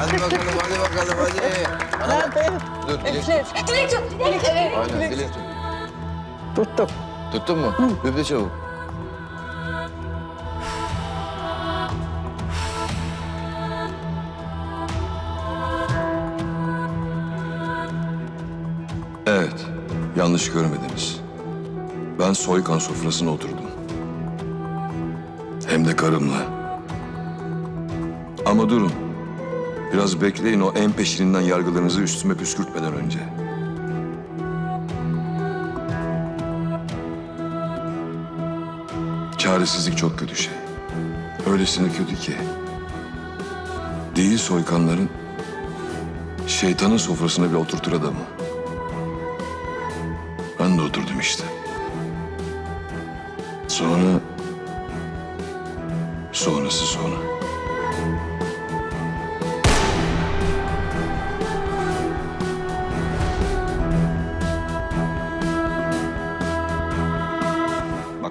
Hadi bakalım, hadi bakalım, hadi. Bak. Dur, dilek tut. Dilek tut. Dilek tut. Aynen, dilek tut. Tuttum. Tuttun mu? Üfle de çabuk. Evet, yanlış görmediniz. Ben soykan sofrasına oturdum. Hem de karımla. Ama durun. Biraz bekleyin o en peşininden yargılarınızı üstüme püskürtmeden önce. Çaresizlik çok kötü şey. Öylesine kötü ki. Değil soykanların, şeytanın sofrasına bile oturtur adamı. Ben de oturdum işte. Sonra... Sonrası sonra.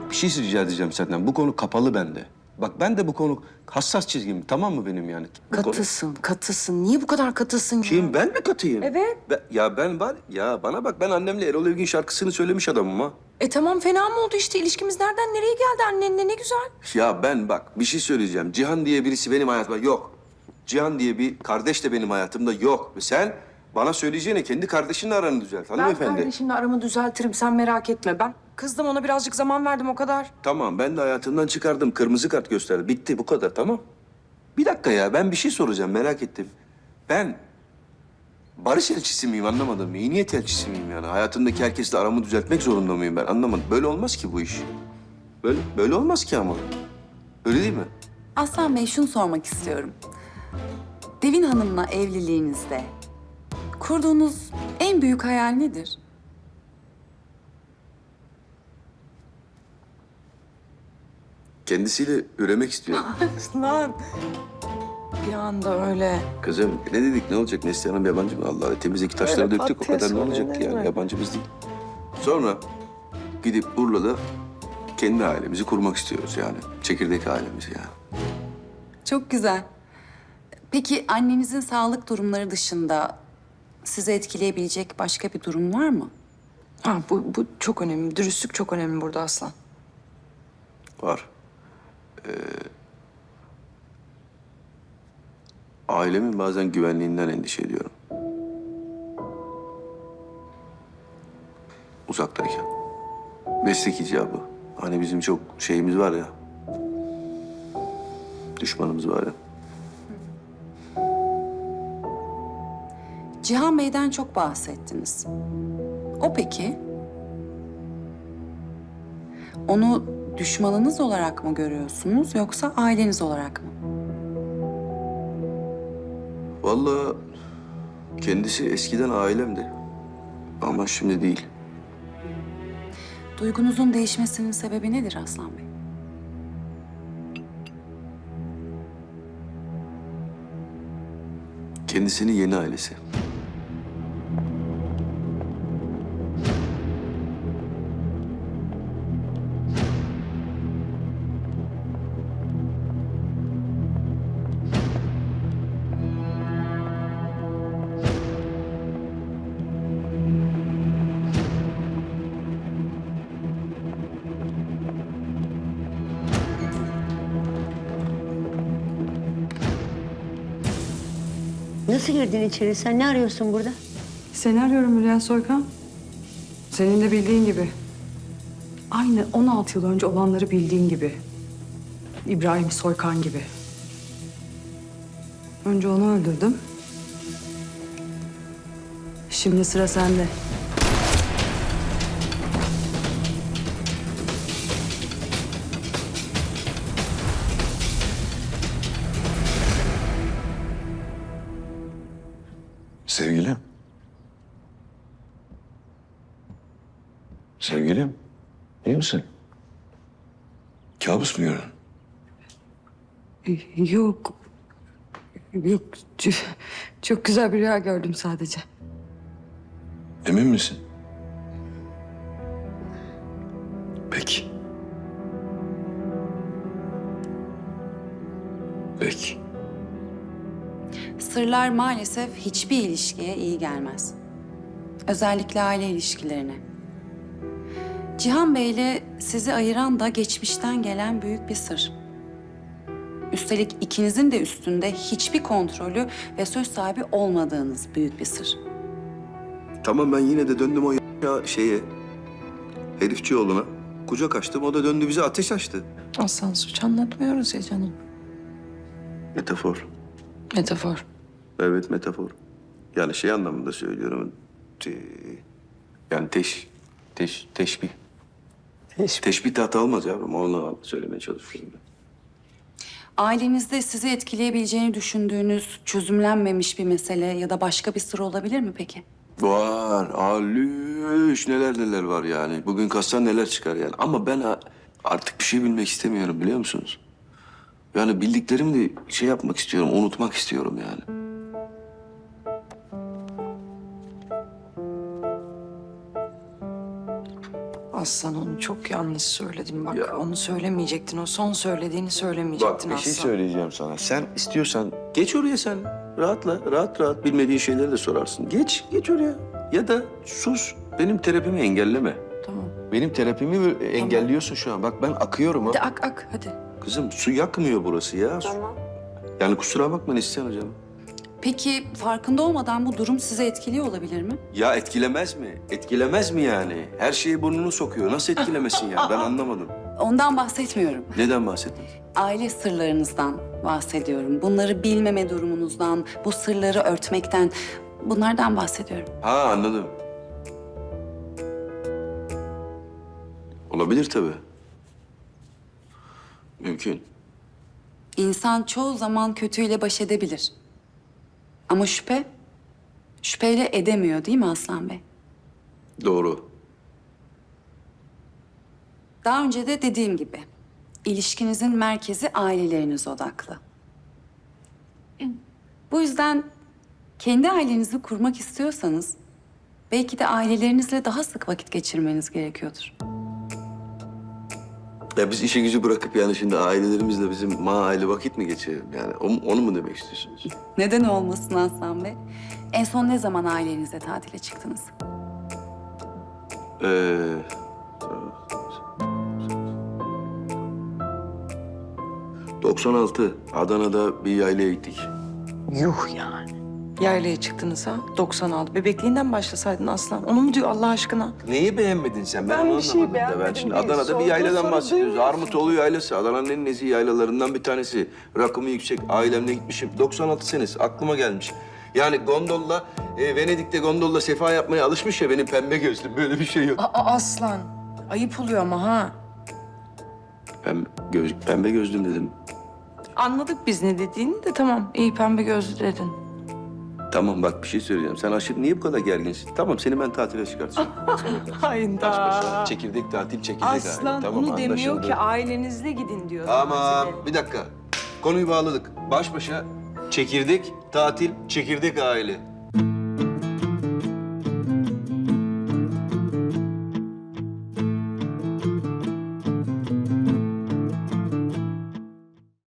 Bir şey rica edeceğim senden. Bu konu kapalı bende. Bak ben de bu konu hassas çizgim. Tamam mı benim yani? Bu konu- Katısın, katısın. Niye bu kadar katısın ya? Kim ben mi katıyım? Evet. Ben- ya ben var ya bana bak ben annemle Erol Evgin şarkısını söylemiş adamım ha. E tamam fena mı oldu işte? İlişkimiz nereden nereye geldi annenle ne güzel. Ya ben bak bir şey söyleyeceğim. Cihan diye birisi benim hayatımda yok. Cihan diye bir kardeş de benim hayatımda yok. Ve sen bana söyleyeceğine kendi kardeşinle aranı düzelt Ben hanımefendi. kardeşimle aramı düzeltirim sen merak etme. Ben kızdım ona birazcık zaman verdim o kadar. Tamam ben de hayatımdan çıkardım. Kırmızı kart gösterdi. Bitti bu kadar tamam. Bir dakika ya ben bir şey soracağım merak ettim. Ben barış elçisi miyim anlamadım. İyi niyet elçisi miyim yani? Hayatımdaki herkesle aramı düzeltmek zorunda mıyım ben anlamadım. Böyle olmaz ki bu iş. Böyle, böyle olmaz ki ama. Öyle değil mi? Aslan Bey şunu sormak istiyorum. Devin Hanım'la evliliğinizde kurduğunuz en büyük hayal nedir? Kendisiyle üremek istiyorum. Lan bir anda öyle. Kızım ne dedik ne olacak Neslihan yabancı mı? Allah Allah temizdeki taşları Öyle döktük o kadar ne olacaktı değil yani mi? yabancımız değil. Sonra gidip Urla'da kendi ailemizi kurmak istiyoruz yani. Çekirdek ailemizi yani. Çok güzel. Peki annenizin sağlık durumları dışında sizi etkileyebilecek başka bir durum var mı? Ha, bu, bu çok önemli. Dürüstlük çok önemli burada Aslan. Var. Ee, ailemin bazen güvenliğinden endişe ediyorum. Uzaktayken. Meslek icabı. Hani bizim çok şeyimiz var ya. Düşmanımız var ya. Cihan Bey'den çok bahsettiniz. O peki? Onu düşmanınız olarak mı görüyorsunuz yoksa aileniz olarak mı? Vallahi kendisi eskiden ailemdi. Ama şimdi değil. Duygunuzun değişmesinin sebebi nedir Aslan Bey? Kendisinin yeni ailesi. Nasıl girdin içeri? Sen ne arıyorsun burada? Seni arıyorum Hülya Soykan. Senin de bildiğin gibi. Aynı 16 yıl önce olanları bildiğin gibi. İbrahim Soykan gibi. Önce onu öldürdüm. Şimdi sıra sende. Sevgilim. Sevgilim. iyi misin? Kabus mu gördün? Yok. Yok. Çok güzel bir rüya gördüm sadece. Emin misin? Sırlar maalesef hiçbir ilişkiye iyi gelmez. Özellikle aile ilişkilerine. Cihan Bey'le sizi ayıran da geçmişten gelen büyük bir sır. Üstelik ikinizin de üstünde hiçbir kontrolü ve söz sahibi olmadığınız büyük bir sır. Tamam ben yine de döndüm o ya şeye. Herifçi oğluna. Kucak açtım. O da döndü bize ateş açtı. Aslan suç anlatmıyoruz ya canım. Metafor. Metafor. Evet metafor. Yani şey anlamında söylüyorum. Te- Yani teş, teş, teşbih. Teşbih. Teşbih tahta olmaz yavrum. Onu söylemeye çalışıyorum ben. Ailenizde sizi etkileyebileceğini düşündüğünüz çözümlenmemiş bir mesele ya da başka bir sır olabilir mi peki? Var. Alüş neler neler var yani. Bugün kastan neler çıkar yani. Ama ben artık bir şey bilmek istemiyorum biliyor musunuz? Yani bildiklerimi de şey yapmak istiyorum, unutmak istiyorum yani. Aslan onu çok yanlış söyledin bak. Ya. Onu söylemeyecektin. O son söylediğini söylemeyecektin Bak bir şey Aslan. söyleyeceğim sana. Sen istiyorsan geç oraya sen. Rahatla, rahat rahat bilmediğin şeyleri de sorarsın. Geç, geç oraya. Ya da sus. Benim terapimi engelleme. Tamam. Benim terapimi engelliyorsun şu an. Bak ben akıyorum ha. Hadi ak ak hadi. Kızım su yakmıyor burası ya. Tamam. Yani kusura bakma Neslihan hocam. Peki farkında olmadan bu durum sizi etkiliyor olabilir mi? Ya etkilemez mi? Etkilemez mi yani? Her şeyi burnunu sokuyor. Nasıl etkilemesin ya? Ben anlamadım. Ondan bahsetmiyorum. Neden bahsettin? Aile sırlarınızdan bahsediyorum. Bunları bilmeme durumunuzdan, bu sırları örtmekten, bunlardan bahsediyorum. Ha anladım. Olabilir tabii. Mümkün. İnsan çoğu zaman kötüyle baş edebilir. Ama şüphe, şüpheyle edemiyor değil mi Aslan Bey? Doğru. Daha önce de dediğim gibi, ilişkinizin merkezi aileleriniz odaklı. Bu yüzden kendi ailenizi kurmak istiyorsanız, belki de ailelerinizle daha sık vakit geçirmeniz gerekiyordur. Ya biz işi gücü bırakıp yani şimdi ailelerimizle bizim ma aile vakit mi geçirelim yani? O- Onu mu demek istiyorsunuz? Neden olmasın Aslan Bey? En son ne zaman ailenizle tatile çıktınız? Ee, 96 Adana'da bir yaylaya gittik. Yuh yani. Yaylaya çıktınız ha. 96. Bebekliğinden başlasaydın Aslan. Onu mu diyor Allah aşkına? Neyi beğenmedin sen? Ben, Ben onu bir şey anlamadım da. Ben beğenmedim şimdi değil. Adana'da bir Sorduğu yayladan soru bahsediyoruz. duymuyorsun. Armutoğlu yaylası. Adana'nın en nezih yaylalarından bir tanesi. Rakımı yüksek. Ailemle gitmişim. 96 senesi. Aklıma gelmiş. Yani gondolla, e, Venedik'te gondolla sefa yapmaya alışmış ya benim pembe gözlüm. Böyle bir şey yok. Aa Aslan. Ayıp oluyor ama ha. Pembe, göz, pembe gözlüm dedim. Anladık biz ne dediğini de tamam. İyi pembe gözlü dedin. Tamam bak bir şey söyleyeceğim. Sen aşırı niye bu kadar gerginsin? Tamam seni ben tatile çıkartacağım. Hayda. Çekirdek tatil, çekirdek aile. Aslan Tamam, onu demiyor ki ailenizle gidin diyor. Tamam, tatile. bir dakika. Konuyu bağladık. Baş başa çekirdek, tatil, çekirdek aile.